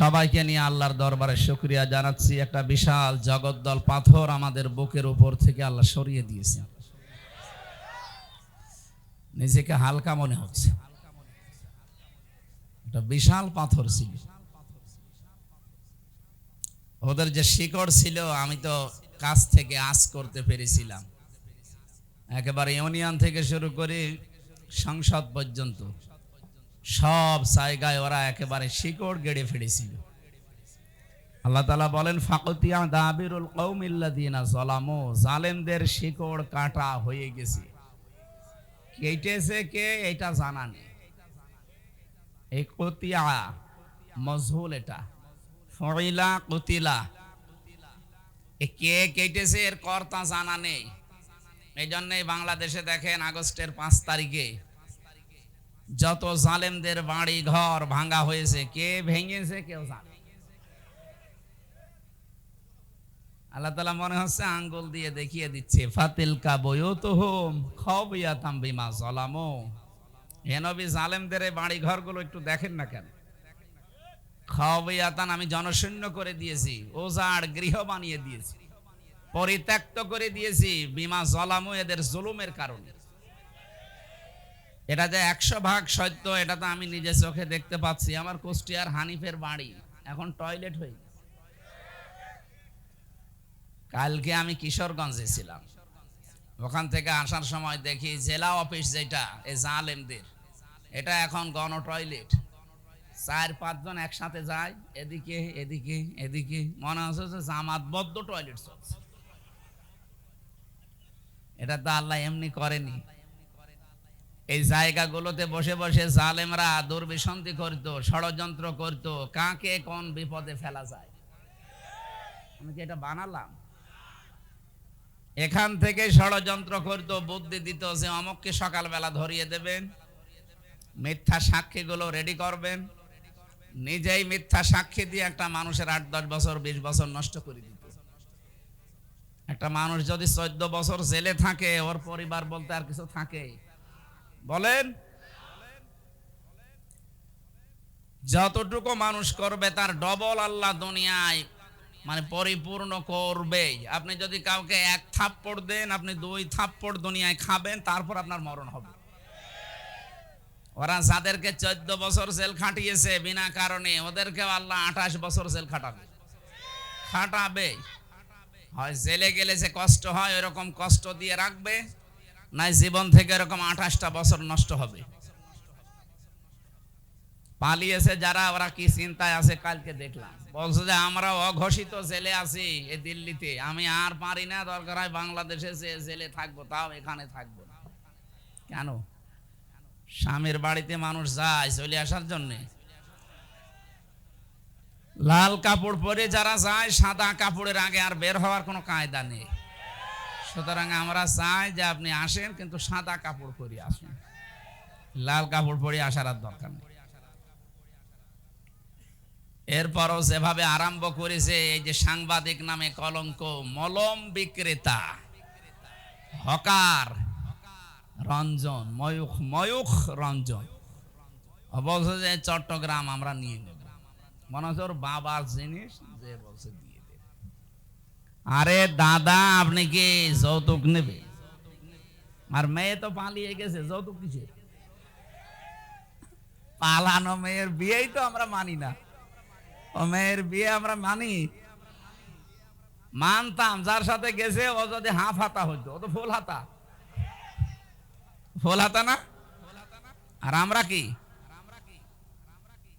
সবাইকে নিয়ে আল্লাহর দরবারে শুক্রিয়া জানাচ্ছি। একটা বিশাল জগদ্দল পাথর আমাদের বুকের উপর থেকে আল্লাহ সরিয়ে দিয়েছেন। নিজেকে হালকা মনে হচ্ছে। একটা বিশাল পাথর ছিল। ওদের যে শিকড় ছিল, আমি তো কাছ থেকে আস করতে পেরেছিলাম। একেবারে ইউনিয়ন থেকে শুরু করে সংসদ পর্যন্ত। সব জায়গায় ওরা একেবারে শিকড় গেড়ে ফেলেছিল। আল্লাহ তালা বলেন, ফাকতিয়া দাবিরুল কৌমিল্লাদিনা জলামো জালেমদের শিকড় কাটা হয়ে গেছে। কেটেছে কে? এটা জানা নেই। এই কতিয়া মজহুল এটা। ফইলা কুতিলা। কে কেটেছে? এর কর্তা জানা নেই। এই জন্যই বাংলাদেশে দেখেন আগস্টের পাঁচ তারিখে যত জালেমদের বাড়ি ঘর ভাঙ্গা হয়েছে, কে ভেঙেছে, কেউ জানে আল্লাহ তালা মনে হচ্ছে আঙ্গুল দিয়ে দেখিয়ে দিচ্ছে, ফাতিল কা বয়ত হোম খবিয়াতাম বিমা জলামো হেনবি জালেমদের বাড়ি ঘরগুলো একটু দেখেন না কেন? খবিয়াতান আমি জনশূন্য করে দিয়েছি ওজাড় গৃহ বানিয়ে দিয়েছি, পরিত্যক্ত করে দিয়েছি, বিমা জলামু এদের জুলুমের কারণে। এটা যে একশো ভাগ সত্য, এটা তো আমি নিজে চোখে দেখতে পাচ্ছি। আমার কুষ্টিয়ার হানিফের বাড়ি। এখন টয়লেট হয়ে। কালকে আমি কিশোরগঞ্জে ছিলাম। ওখান থেকে আসার সময় দেখি জেলা অফিস যেটা এই জালেমদের, এটা এখন গণ টয়লেট। চার পাঁচজন একসাথে যায়, এদিকে এদিকে এদিকে। মনে হচ্ছে যে জামাতবদ্ধ টয়লেট চলছে। এটা তো আল্লাহ এমনি করেনি। এই জায়গাগুলোতে বসে বসে জালেমরা দুর্বিসন্ধি করত, ষড়যন্ত্র করত, কাকে কোন বিপদে ফেলা যায়? আমি কি এটা বানালাম? এখান থেকে ষড়যন্ত্র করত, বুদ্ধি দিত যে অমককে সকালবেলা ধরিয়ে দেবেন, মিথ্যা সাক্ষীগুলো রেডি করবেন, নিজেই মিথ্যা সাক্ষী দিয়ে একটা মানুষের আট, দশ বছর, বিশ বছর নষ্ট করে দিত। একটা মানুষ যদি চোদ্দ বছর জেলে থাকে, ওর পরিবার বলতে আর কিছু থাকে বলেন। যতটুকু মানুষ করবে তার ডবল আল্লাহ দুনিয়ায় মানে পরিপূর্ণ করবে। আপনি যদি কাউকে এক থাপ্পড় দেন, আপনি দুই থাপ্পড় দুনিয়ায় খাবেন, তারপর আপনার মরণ হবে। ওরা যাদেরকে চোদ্দ বছর জেল খাটিয়েছে বিনা কারণে ওদেরকে আল্লাহ আঠাশ বছর জেল খাটাবে। খাটাবে। হয় জেলে গেলে যে কষ্ট হয় এরকম কষ্ট দিয়ে রাখবে। নাই জীবন থেকে এরকম আঠাশটা বছর নষ্ট হবে। পালিয়েছে যারা, ওরা কি চিন্তায় আছে কালকে দেখলাম। বলছে যে আমরা অঘোষিত জেলে আছি এই দিল্লিতে। আমি আর পারি না, দরকার হয় বাংলাদেশে যে জেলে থাকব, তাও এখানে থাকব কেন? স্বামীর বাড়িতে মানুষ যায় চলে আসার জন্যে। লাল কাপড় পরে যারা যায়, সাদা কাপড়ের আগে আর বের হওয়ার কোনো কায়দা নেই। সুতরাং আমরা চাই যে আপনি আসেন, কিন্তু সাদা কাপড় পরে আসুন। লাল কাপড় পরে আসার আর দরকার নেই। এরপরও যেভাবে আরম্ভ করেছে, এই যে সাংবাদিক নামে কলঙ্ক, মলম বিক্রেতা, হকার, রঞ্জন, ময়ূখ ময়ূখ রঞ্জন। বলছে যে, চট্টগ্রাম আমরা নিয়ে নেব। মনে হচ্ছে ওর বাবার জিনিস, যে বলছে আরে দাদা, আপনি কি যৌতুক নেবে? আর মেয়ে তো পালিয়ে গেছে, যৌতুক কিসের? পালানো মেয়ের বিয়েই তো আমরা মানি না। ও মেয়ের বিয়ে আমরা মানি। মানতাম, যার সাথে গেছে, ও যদি হাফ হাতা হইতো, ও তো ফুল হাতা। ফুল হাতা না? আর আমরা কি?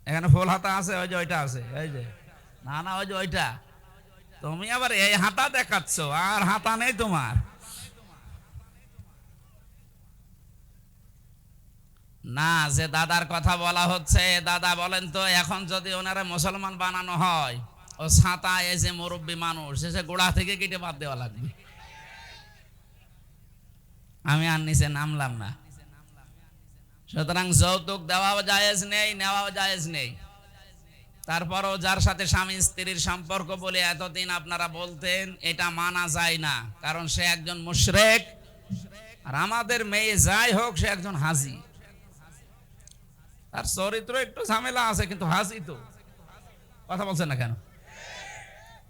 এখানে ফুল হাতা আছে, ওই যে ওইটা আছে, এই যে। না না, ওই যে ওইটা। তুমি আবার এই হাতা দেখাচ্ছ, আর হাতা নেই তোমার। না, যে দাদার কথা বলা হচ্ছে, দাদা বলেন তো, এখন যদি ওনারা মুসলমান বানানো হয়, ও ছাতা, এই যে মুরব্বী মানুষ, সে গোড়া থেকে কেটে বাদ দেওয়া লাগবে। আমি আর নিচে নামলাম না। সুতরাং যৌতুক দেওয়াও জায়েজ নেই, নেওয়াও জায়েজ নেই। তারপরও যার সাথে স্বামী স্ত্রীর সম্পর্ক বলে এতদিন আপনারা বলতেন, এটা মানা যায় না। কারণ সে একজন মুশরেক, আর আমাদের মেয়ে যাই হোক, সে একজন হাজি। তার চরিত্র একটু ঝামেলা আছে, কিন্তু হাজি তো। কথা বলছেন না কেন?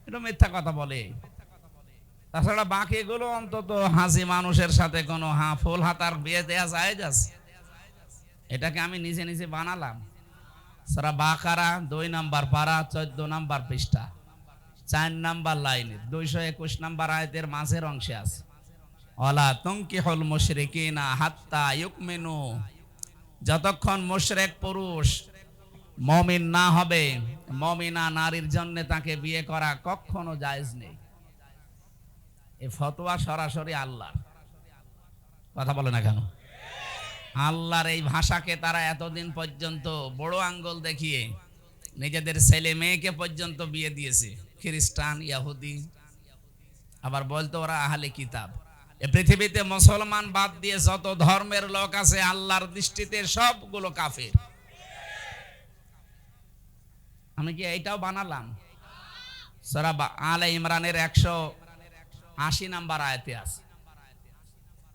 এটা মিথ্যা কথা বলে। তাছাড়া বাকিগুলো অন্তত হাসি মানুষের সাথে কোনো হা ফুল হাতার বিয়ে দেয়া যায় এটাকে আমি নিজে নিজে বানালাম। সারা বাকারা, দুই নাম্বার পারা চোদ্দ নাম্বার পৃষ্ঠা। চার নাম্বার লাইনে, দুইশো একুশ নাম্বার আয়তের মাঝের অংশে আছে। অলা তঙ্কি হল মুশরিকিনা হাত্তা ইউকমিনু। যতক্ষণ মুশরেক পুরুষ মমিন না হবে, মমিনা নারীর জন্য তাকে বিয়ে করা কখনো জায়েজ নেই। এ ফতোয়া সরাসরি আল্লাহ কথা বলে না কেন? আল্লাহর এই ভাষাকে তারা এতদিন পর্যন্ত বড় আঙ্গল দেখিয়ে নিজেদের ছেলে মেয়েকে পর্যন্ত বিয়ে দিয়েছে। খ্রিস্টান, ইয়াহুদি। আবার বলতো ওরা আহলে কিতাব। এ পৃথিবীতে মুসলমান বাদ দিয়ে যত ধর্মের লোক আছে, আল্লাহর দৃষ্টিতে সবগুলো কাফের। আমি কি এইটাও বানালাম? সরা আলে ইমরানের একশো আশি নাম্বার আয়তে আছে।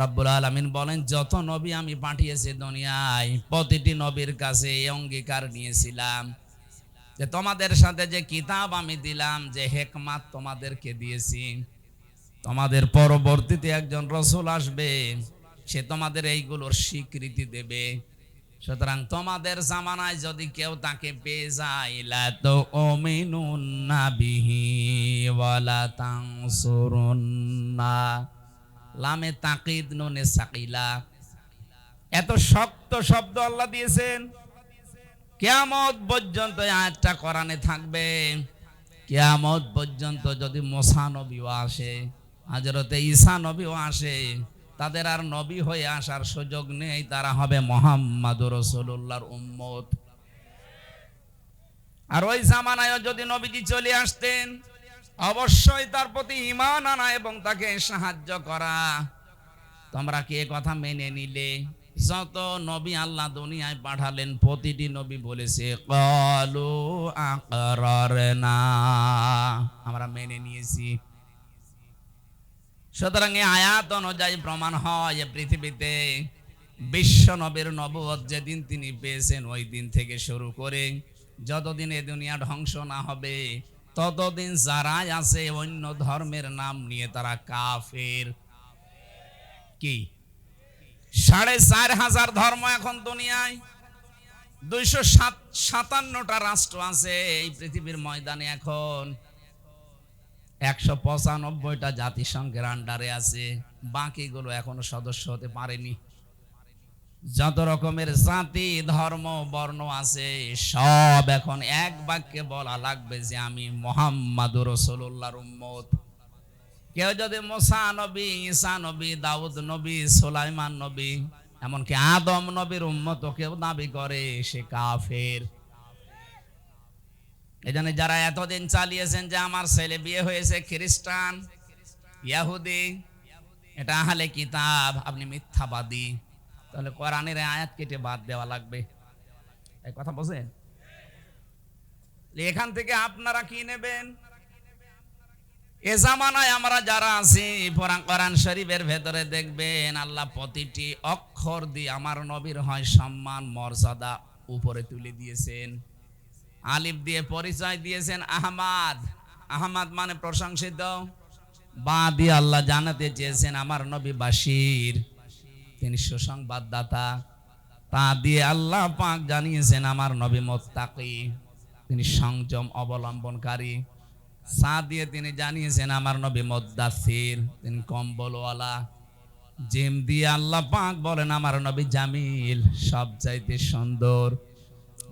রব্বুল আলমিন বলেন, যত নবী আমি পাঠিয়েছি দুনিয়ায়, প্রতিটি নবীর কাছে এই অঙ্গীকার নিয়েছিলাম। যে তোমাদের সাথে যে কিতাব আমি দিলাম, যে হেকমাত তোমাদেরকে দিয়েছি। তোমাদের পরবর্তীতে একজন রসুল আসবে, সে তোমাদের এইগুলোর স্বীকৃতি দেবে। সুতরাং তোমাদের জামানায় যদি কেউ তাকে পেয়ে যায় তো ওমিনুন্না বিহি ওয়ালা তানসুরুন্না লামে তাকিদ নুনে সাকিলা। এত শক্ত শব্দ আল্লাহ দিয়েছেন। কেয়ামত পর্যন্ত আয়াতটা কোরআনে থাকবে। কেয়ামত পর্যন্ত যদি মোসা নবীও আসে হাজরতে ঈসা নবীও আসে, তাদের আর নবী হয়ে আসার সুযোগ নেই, তারা হবে মোহাম্মদ রসুল্লাহর উম্মত। আর ওই জামানায় যদি নবীজি চলে আসতেন অবশ্যই তার প্রতি ইমান আনা এবং তাকে সাহায্য করা। তোমরা কি কথা মেনে নিলে? যত নবী আল্লাহ দুনিয়ায় পাঠালেন, প্রতিটি নবী বলেছে, কলু না আমরা মেনে নিয়েছি। সুতরাং এই আয়াত অনুযায়ী প্রমাণ হয় যে পৃথিবীতে বিশ্ব নবীর নবত যেদিন তিনি পেয়েছেন, ওই দিন থেকে শুরু করে যতদিন এ দুনিয়া ধ্বংস না হবে ততদিন যারাই আছে অন্য ধর্মের নাম নিয়ে তারা কাফের। কি? সাড়ে চার হাজার ধর্ম এখন দুনিয়ায়। দুইশো সাত, সাতান্নটা রাষ্ট্র আছে এই পৃথিবীর ময়দানে এখন। একশো পঁচানব্বইটা জাতিসংঘের আন্ডারে আছে। বাকিগুলো এখনও সদস্য হতে পারেনি। যত রকমের জাতি, ধর্ম, বর্ণ আছে, সব এখন এক বাক্যে বলা লাগবে যে আমি মোহাম্মদ রসুল্লাহর উম্মত। কেউ যদি মোসা নবী, ঈসা নবী, দাউদ নবী, সোলাইমান নবী, এমনকি আদম নবীর উম্মত কেউ দাবি করে সে কাফের। এই জন্য যারা এতদিন চালিয়েছেন যে আমার ছেলে বিয়ে হয়েছে, খ্রিস্টান, ইয়াহুদি, এটা আহলে কিতাব, আপনি মিথ্যাবাদী। তাহলে কোরআনের আয়াত কেটে বাদ দেওয়া লাগবে। এই কথা বলছেন এখান থেকে আপনারা কি নেবেন? এ জামানায় আমরা যারা আছি কোরআন শরীফের ভেতরে দেখবেন আল্লাহ প্রতিটি অক্ষর দিয়ে আমার নবীর হয় সম্মান, মর্যাদা উপরে তুলে দিয়েছেন। আলিফ দিয়ে পরিচয় দিয়েছেন আহমাদ। আহমাদ মানে প্রশংসিত। বা দিয়ে আল্লাহ জানাতে চেয়েছেন, আমার নবী বাসির তিনি সুসংবাদদাতা। তা দিয়ে আল্লাহ পাক জানিয়েছেন, আমার নবী মোত্তাকি, তিনি সংযম অবলম্বনকারী। সা দিয়ে তিনি জানিয়েছেন, আমার নবী মোদ্দাসির তিনি কম্বলওয়ালা। জিম দিয়ে আল্লাহ পাক বলেন, আমার নবী জামিল সব চাইতে সুন্দর।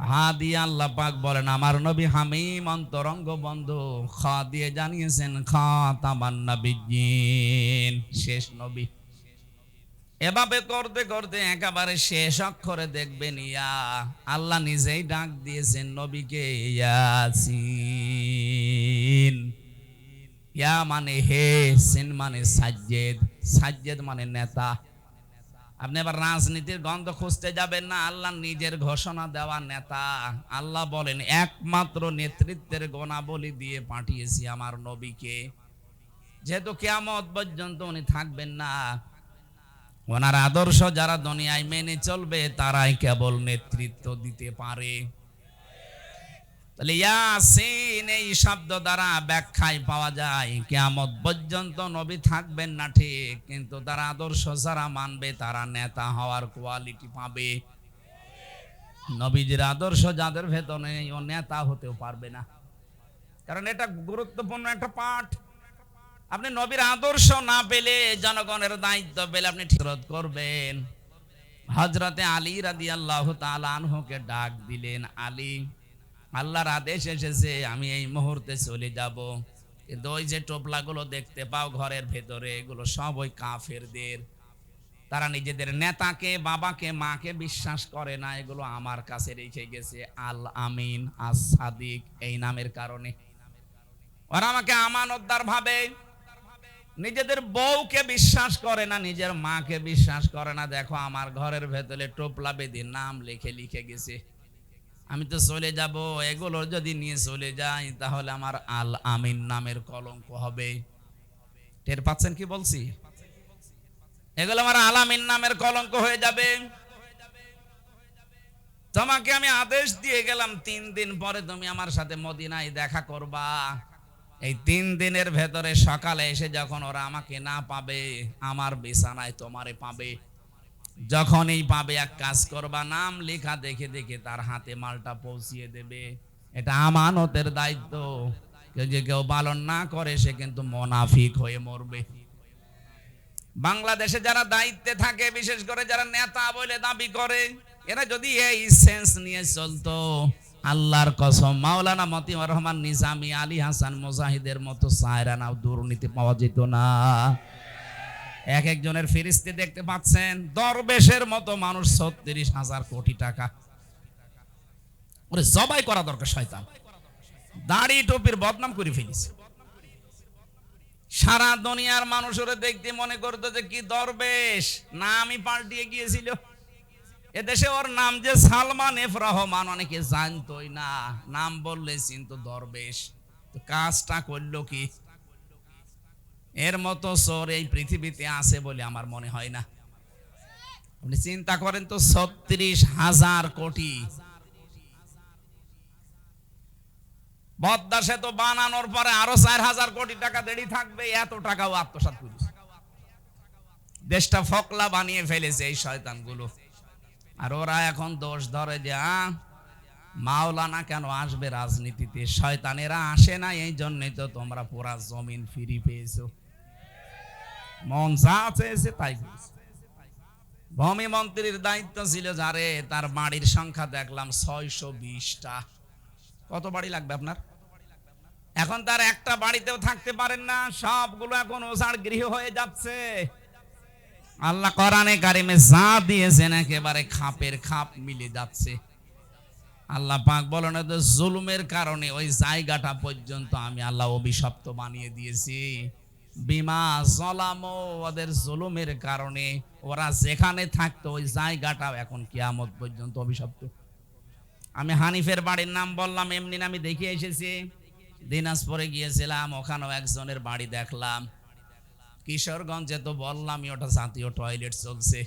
হা দিয়ে আল্লাহ পাক বলেন, আমার নবী হামিম, অন্তরঙ্গ বন্ধু। খ দিয়ে জানিয়েছেন খা তামান নবী শেষ নবী। এভাবে করতে করতে একেবারে শেষ অক্ষরে দেখবেন, ইয়া, আল্লাহ নিজেই ডাক দিয়েছেন নবীকে ইয়া মানে হে, সিন মানে সাজ্জেদ সাজ্জেদ মানে নেতা। আপনি এবার রাজনীতির গন্ধ খুঁজতে যাবেন না, আল্লাহ নিজের ঘোষণা দেওয়া নেতা। আল্লাহ বলেন, একমাত্র নেতৃত্বের গুণাবলী দিয়ে পাঠিয়েছি আমার নবীকে। যেহেতু কেয়ামত পর্যন্ত উনি থাকবেন না ওনার আদর্শ যারা দুনিয়ায় মেনে চলবে, তারাই কেবল নেতৃত্ব দিতে পারে। তাহলে ইয়াসিন এই শব্দ দ্বারা ব্যাখ্যায় পাওয়া যায়, কেয়ামত পর্যন্ত নবী থাকবেন না ঠিক, কিন্তু তার আদর্শ যারা মানবে, তারা নেতা হওয়ার কোয়ালিটি পাবে। নবীজির আদর্শ যাদের ভেতরে ও নেতা হতেও পারবে না। কারণ এটা গুরুত্বপূর্ণ একটা পাঠ। আপনি নবীর আদর্শ না পেলে জনগণের দায়িত্ব পেলে আপনি ঠিক করবেন। হজরতে আলী রাদি আল্লাহ আনহুকে ডাক দিলেন, আলী, আল্লাহর আদেশ এসেছে, আমি এই মুহূর্তে চলে যাব। কিন্তু ওই যে টোপলাগুলো দেখতে পাও ঘরের ভেতরে, এগুলো সব ওই কাফেরদের। তারা নিজেদের নেতাকে, বাবাকে, মাকে বিশ্বাস করে না, এগুলো আমার কাছে রেখে গেছে। আল আমিন, আস সাদিক, এই নামের কারণে। ওরা আমাকে আমানতদার ভাবে নিজেদের বউকে বিশ্বাস করে না, নিজের মাকে বিশ্বাস করে না। দেখো, আমার ঘরের ভেতরে টোপলা বেদি নাম লিখে লিখে গেছে। আমি তো চলে যাব, এগুলো যদি নিয়ে চলে যাই, তাহলে আমার আল আমিন নামের কলঙ্ক হবে। টের পাচ্ছেন কি বলছি? এগুলো আমার আল আমিন নামের কলঙ্ক হয়ে যাবে। তোমাকে আমি আদেশ দিয়ে গেলাম, তিন দিন পরে তুমি আমার সাথে মদিনায় দেখা করবা। এই তিন দিনের ভেতরে সকালে এসে যখন ওরা আমাকে না পাবে, আমার বিছানায় তোমারে পাবে। যখনই পাবে, এক কাজ করবা, নাম লেখা দেখে দেখে তার হাতে মালটা পৌঁছিয়ে দেবে। এটা আমানতের দায়িত্ব। কেউ যে কেউ পালন না করে, সে কিন্তু মোনাফিক হয়ে মরবে। বাংলাদেশে যারা দায়িত্বে থাকে, বিশেষ করে যারা নেতা বলে দাবি করে, এরা যদি এই সেন্স নিয়ে চলতো আল্লাহর কসম, মাওলানা মতিউর রহমান, নিজামি আলী হাসান মুজাহিদের মতো সায়রানা দুর্নীতি পাওয়া যেত না। এক একজনের ফিরিস্তি দেখতে পাচ্ছেন, দরবেশের মতো মানুষ ছত্রিশ হাজার কোটি টাকা। ওরে, জবাই করা দরকার শয়তান। দাড়ি টুপির বদনাম করে ফেলিস সারা দুনিয়ার মানুষ ওরে দেখতে মনে করতো যে, কি দরবেশ, না আমি পাল্টিয়ে গিয়েছিল। এদেশে ওর নাম যে সালমান এফ রহমান, অনেকে জানতোই না। নাম বললে কিন্তু দরবেশ। কাজটা করল কি? এর মতো চোর এই পৃথিবীতে আছে বলে আমার মনে হয় না। আপনি চিন্তা করেন তো, ছত্রিশ হাজার কোটি। পদ্মা সেতু বানানোর পরে আরও চার হাজার কোটি টাকা দেরি থাকবে, এত টাকাও আত্মসাৎ করিস। দেশটা ফকলা বানিয়ে ফেলেছে এই শয়তানগুলো। আর ওরা এখন দোষ ধরে যে মাওলানা কেন আসবে রাজনীতিতে? শয়তানেরা আসে না, এই জন্যই তো তোমরা পুরা জমিন ফিরি পেয়েছ। মন যা চেয়েছে তাই। ভূমি মন্ত্রীর দায়িত্ব ছিল যারে তার বাড়ির সংখ্যা দেখলাম ছয়শো বিশটা। কত বাড়ি লাগবে আপনার? এখন তার একটা বাড়িতেও থাকতে পারেন না, সবগুলো এখন ওষার গৃহ হয়ে যাচ্ছে। আল্লাহ কোরআনে কারিমে যা দিয়েছেন, একেবারে খাপের খাপ মিলে যাচ্ছে। আল্লাহ পাক বলেন তো জুলুমের কারণে ওই জায়গাটা পর্যন্ত আমি আল্লাহ অভিশপ্ত বানিয়ে দিয়েছি। বিমা জলামো, ওদের জুলুমের কারণে ওরা যেখানে থাকতো, ওই জায়গাটাও এখন কিয়ামত পর্যন্ত অভিশপ্ত। আমি হানিফের বাড়ির নাম বললাম, এমনি আমি দেখে এসেছি। দিনাজপুরে গিয়েছিলাম, ওখানেও একজনের বাড়ি দেখলাম। কিশোরগঞ্জে তো বললামই ওটা জাতীয় টয়লেট চলছে।